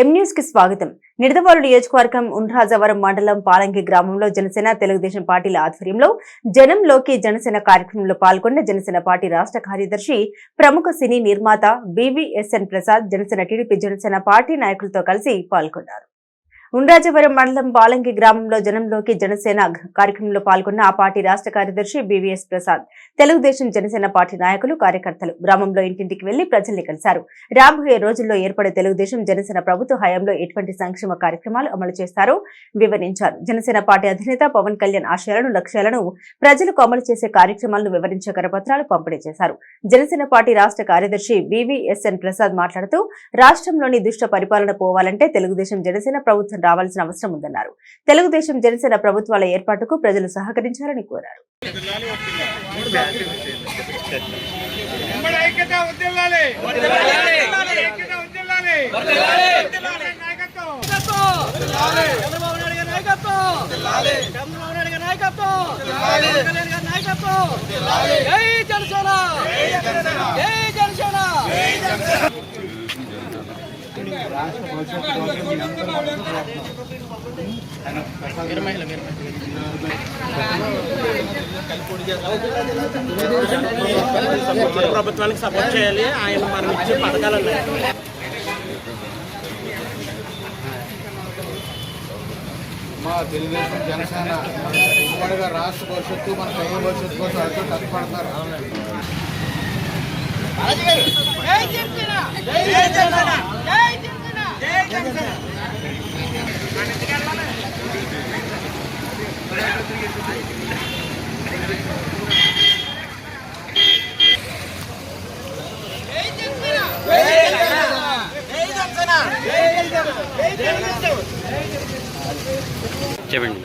ఎం న్యూస్కి స్వాగతం. నిడదవారు నియోజకవర్గం ఉండ్రాజవరం మండలం పాలంగి గ్రామంలో జనసేన తెలుగుదేశం పార్టీల ఆధ్వర్యంలో జనంలోకి జనసేన కార్యక్రమంలో పాల్గొన్న జనసేన పార్టీ రాష్ట్ర కార్యదర్శి ప్రముఖ సినీ నిర్మాత BVSN Prasad Janasena TDP Janasena party నాయకులతో కలిసి పాల్గొన్నారు. ఉండ్రాజవరం మండలం బాలంకి గ్రామంలో జనంలోకి జనసేన కార్యక్రమంలో పాల్గొన్న ఆ పార్టీ రాష్ట్ర కార్యదర్శి బివిఎస్ ప్రసాద్ తెలుగుదేశం జనసేన పార్టీ నాయకులు కార్యకర్తలు గ్రామంలో ఇంటింటికి వెళ్ళి ప్రజల్ని కలిశారు. రాబోయే రోజుల్లో ఏర్పడే తెలుగుదేశం జనసేన ప్రభుత్వ హయాంలో ఎటువంటి సంక్షేమ కార్యక్రమాలు అమలు చేస్తారో వివరించారు. జనసేన పార్టీ అధినేత పవన్ కళ్యాణ్ ఆశయాలను లక్ష్యాలను ప్రజలకు అమలు చేసే కార్యక్రమాలను వివరించే కరపత్రాలు పంపిణీ చేశారు. జనసేన పార్టీ రాష్ట్ర కార్యదర్శి వివిఎస్ఎన్ ప్రసాద్ మాట్లాడుతూ రాష్ట్రంలోని దుష్ట పరిపాలన పోవాలంటే తెలుగుదేశం జనసేన ప్రభుత్వం రావాల్సిన అవసరం ఉందన్నారు. తెలుగుదేశం జనసేన ప్రభుత్వాల ఏర్పాటుకు ప్రజలు సహకరించాలని కోరారు. ఉమ్మడి జనసేన! ప్రభుత్వానికి సపోర్ట్ చేయాలి. ఆయన మనం ఇచ్చే పథకాలు మా తెలుగుదేశం జనసేన ఉమ్మడిగా రాష్ట్ర భవిష్యత్తు మన పైన భవిష్యత్తు కోసం ఎంతో కష్టపడతారు జై జనసేన జై జనసేన జై జనసేన జై జనసేన చెప్పండి.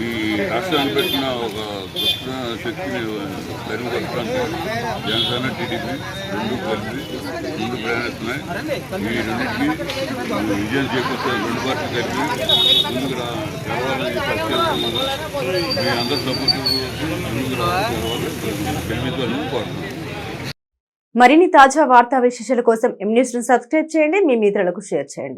ఈ రాష్ట్రాన్ని పెట్టిన ఒక కృష్ణ శక్తిని మెరుగుపరచడానికి జనసేన టీడీపీ రెండు కలిపి ముందు ప్రయాణిస్తున్నాయి. ఈ రెండింటికి విజయం చేకూర్చే రెండు పార్టీ కలిపి ముందుకు రావాలని చెప్పి మీ అందరి సపోర్ట్ ముందుకు రావాలని ప్రేమితో కోరుతున్నాను మరిన్ని తాజా వార్తా విశేషాల కోసం ఎం న్యూస్ను సబ్స్క్రైబ్ చేయండి. మీ మిత్రులకు షేర్ చేయండి.